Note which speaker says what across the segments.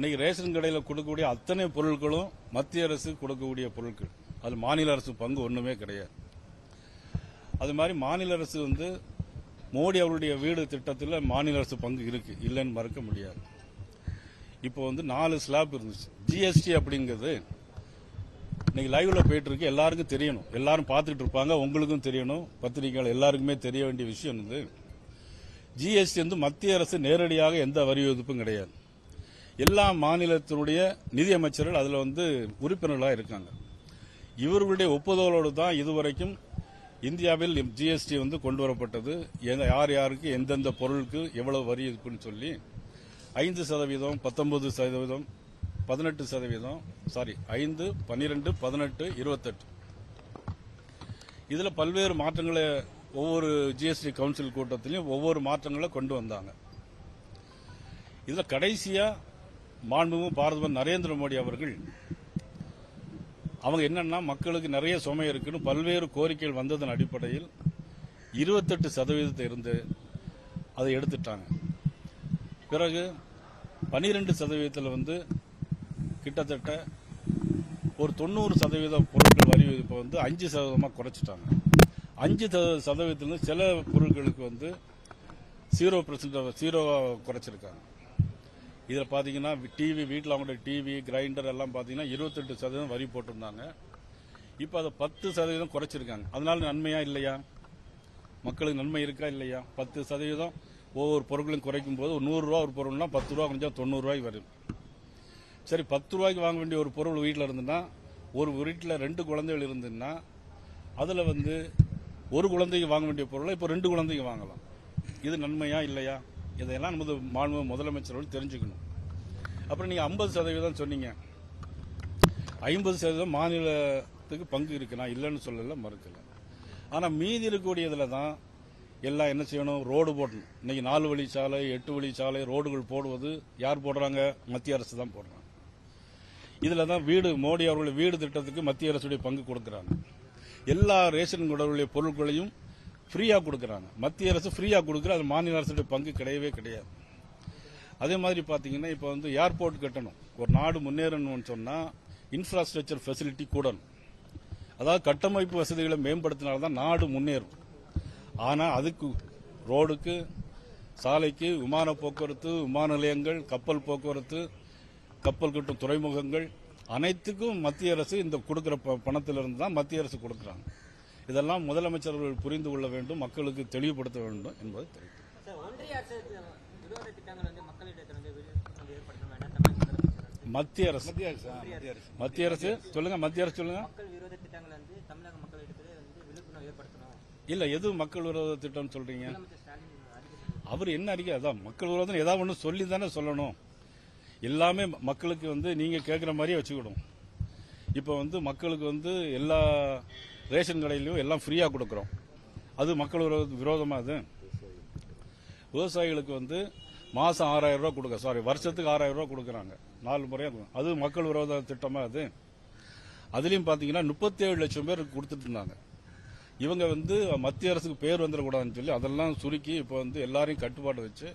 Speaker 1: இன்னைக்கு ரேஷன் கடையில் கொடுக்கக்கூடிய அத்தனை பொருட்களும் மத்திய அரசு கொடுக்கக்கூடிய பொருட்கள். அது மாநில அரசு பங்கு ஒன்றுமே கிடையாது. அது மாதிரி மாநில அரசு வந்து மோடி அவருடைய வீடு திட்டத்தில் மாநில அரசு பங்கு இருக்கு. இல்லைன்னு மறுக்க முடியாது. இப்போ வந்து நாலு ஸ்லாப் இருந்துச்சு. ஜிஎஸ்டி அப்படிங்கிறது இன்னைக்கு லைவ்ல போயிட்டு இருக்கு. எல்லாருக்கும் தெரியணும். எல்லாரும் பார்த்துட்டு இருப்பாங்க. உங்களுக்கும் தெரியணும். பத்திரிகைகள் எல்லாருக்குமே தெரிய வேண்டிய விஷயம் வந்து ஜிஎஸ்டி வந்து மத்திய அரசு நேரடியாக எந்த வரி விதிப்பும் கிடையாது. எல்லா மாநிலத்தினுடைய நிதியமைச்சர்கள் அதில் வந்து உறுப்பினர்களாக இருக்காங்க. இவர்களுடைய ஒப்புதலோடு தான் இதுவரைக்கும் இந்தியாவில் ஜிஎஸ்டி வந்து கொண்டு வரப்பட்டது. யார் யாருக்கு எந்தெந்த பொருளுக்கு எவ்வளவு வரி இருக்குன்னு சொல்லி ஐந்து சதவீதம் பத்தொன்பது சதவீதம் பதினெட்டு சதவீதம் சாரி ஐந்து பன்னிரெண்டு பதினெட்டு இருபத்தெட்டு. இதில் பல்வேறு மாற்றங்களை ஒவ்வொரு ஜிஎஸ்டி கவுன்சில் கூட்டத்திலையும் ஒவ்வொரு மாற்றங்களை கொண்டு வந்தாங்க. இதில் கடைசியாக மாண்புமிகு பாரதமன் நரேந்திர மோடி அவர்கள் அவங்க என்னன்னா மக்களுக்கு நிறைய சுமை இருக்குன்னு பல்வேறு கோரிக்கைகள் வந்ததன் அடிப்படையில் இருபத்தெட்டு சதவீதத்தை இருந்து அதை எடுத்துட்டாங்க. பிறகு பனிரெண்டு சதவீதத்தில் வந்து கிட்டத்தட்ட ஒரு தொண்ணூறு சதவீத பொருட்கள் வரி விதிப்பை வந்து அஞ்சு சதவீதமாக குறைச்சிட்டாங்க. அஞ்சு சத- சதவீதத்திலிருந்து சில பொருட்களுக்கு வந்து ஜீரோ பர்சன்ட் ஜீரோவாக குறைச்சிருக்காங்க. இதில் பார்த்தீங்கன்னா டிவி வீட்டில் அவங்களோட டிவி கிரைண்டர் எல்லாம் பார்த்தீங்கன்னா இருபத்தெட்டு சதவீதம் வரி போட்டிருந்தாங்க. இப்போ அதை பத்து சதவீதம் குறைச்சிருக்காங்க. அதனால நன்மையா இல்லையா? மக்களுக்கு நன்மை இருக்கா இல்லையா? பத்து சதவீதம் ஒவ்வொரு பொருட்களையும் குறைக்கும் போது ஒரு நூறுரூவா ஒரு பொருள்னா பத்து ரூபா கொஞ்சம் தொண்ணூறுரூவாய்க்கு வரும். சரி பத்து ரூபாய்க்கு வாங்க வேண்டிய ஒரு பொருள் வீட்டில் இருந்துன்னா ஒரு வீட்டில் ரெண்டு குழந்தைகள் இருந்துன்னா அதில் வந்து ஒரு குழந்தைக்கு வாங்க வேண்டிய பொருளை இப்போ ரெண்டு குழந்தைக்கு வாங்கலாம். இது நன்மையா இல்லையா? இதையெல்லாம் நமது மாண்பு முதலமைச்சர்கள் தெரிஞ்சுக்கணும். அப்புறம் நீங்கள் ஐம்பது சதவீதம் சொன்னீங்க. ஐம்பது சதவீதம் மாநிலத்துக்கு பங்கு இருக்கு. நான் இல்லைன்னு சொல்லலை மறுக்கல. ஆனால் மீதி இருக்கக்கூடியதில் தான் எல்லாம் என்ன செய்யணும்? ரோடு போடணும். இன்னைக்கு நாலு வழி சாலை எட்டு வழி சாலை ரோடுகள் போடுவது யார் போடுறாங்க? மத்திய அரசு தான் போடுறாங்க. இதில் தான் வீடு மோடி அவர்களுடைய வீடு திட்டத்துக்கு மத்திய அரசுடைய பங்கு கொடுக்குறாங்க. எல்லா ரேஷன் கடைகளுடைய பொருட்களையும் ஃப்ரீயாக கொடுக்குறாங்க. மத்திய அரசு ஃப்ரீயாக கொடுக்குற அது மாநில அரசுடைய பங்கு கிடையவே கிடையாது. அதே மாதிரி பார்த்தீங்கன்னா இப்போ வந்து ஏர்போர்ட் கட்டணும். ஒரு நாடு முன்னேறணும்னு சொன்னால் இன்ஃப்ராஸ்ட்ரக்சர் ஃபெசிலிட்டி கூடணும். அதாவது கட்டமைப்பு வசதிகளை மேம்படுத்தினால்தான் நாடு முன்னேறும். ஆனால் அதுக்கு ரோடுக்கு சாலைக்கு விமான போக்குவரத்து விமான நிலையங்கள் கப்பல் போக்குவரத்து கப்பல் கட்டும் துறைமுகங்கள் அனைத்துக்கும் மத்திய அரசு இந்த கொடுக்குற ப- பணத்திலிருந்து தான் மத்திய அரசு கொடுக்குறாங்க. இதெல்லாம் முதலமைச்சர்கள் புரிந்து கொள்ள வேண்டும் மக்களுக்கு தெளிவுபடுத்த வேண்டும் என்பது தெரிவித்து மத்திய அரசு. மத்திய அரசு சொல்லுங்க மத்திய அரசு சொல்லுங்க. இல்ல எது மக்கள் விரோத திட்டம் சொல்றீங்க? அவர் என்ன அறிக்கை? அதான் மக்கள் விரோதம் ஏதாவது ஒன்று சொல்லி தானே சொல்லணும். எல்லாமே மக்களுக்கு வந்து நீங்க கேட்குற மாதிரியே வச்சுக்கிடும். இப்போ வந்து மக்களுக்கு வந்து எல்லா ரேஷன் கடையிலையும் எல்லாம் ஃப்ரீயாக கொடுக்குறோம். அது மக்கள் விரோதமாக அது? விவசாயிகளுக்கு வந்து மாதம் ஆறாயிரம் ரூபா கொடுக்க சாரி வருஷத்துக்கு ஆறாயிரம் ரூபா கொடுக்குறாங்க. நாலு முறையாக அது. மக்கள் விரோத திட்டமாக அது? அதுலேயும் பார்த்தீங்கன்னா முப்பத்தேழு லட்சம் பேர் கொடுத்துட்டு இருந்தாங்க. இவங்க வந்து மத்திய அரசுக்கு பேர் வந்துடக்கூடாதுன்னு சொல்லி அதெல்லாம் சுருக்கி இப்போ வந்து எல்லாரையும் கட்டுப்பாடு வச்சு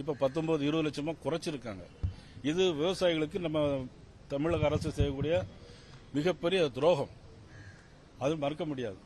Speaker 1: இப்போ பத்தொன்பது இருபது லட்சமாக குறைச்சிருக்காங்க. இது விவசாயிகளுக்கு நம்ம தமிழக அரசு செய்யக்கூடிய மிகப்பெரிய துரோகம். அது மறுக்க முடியாது.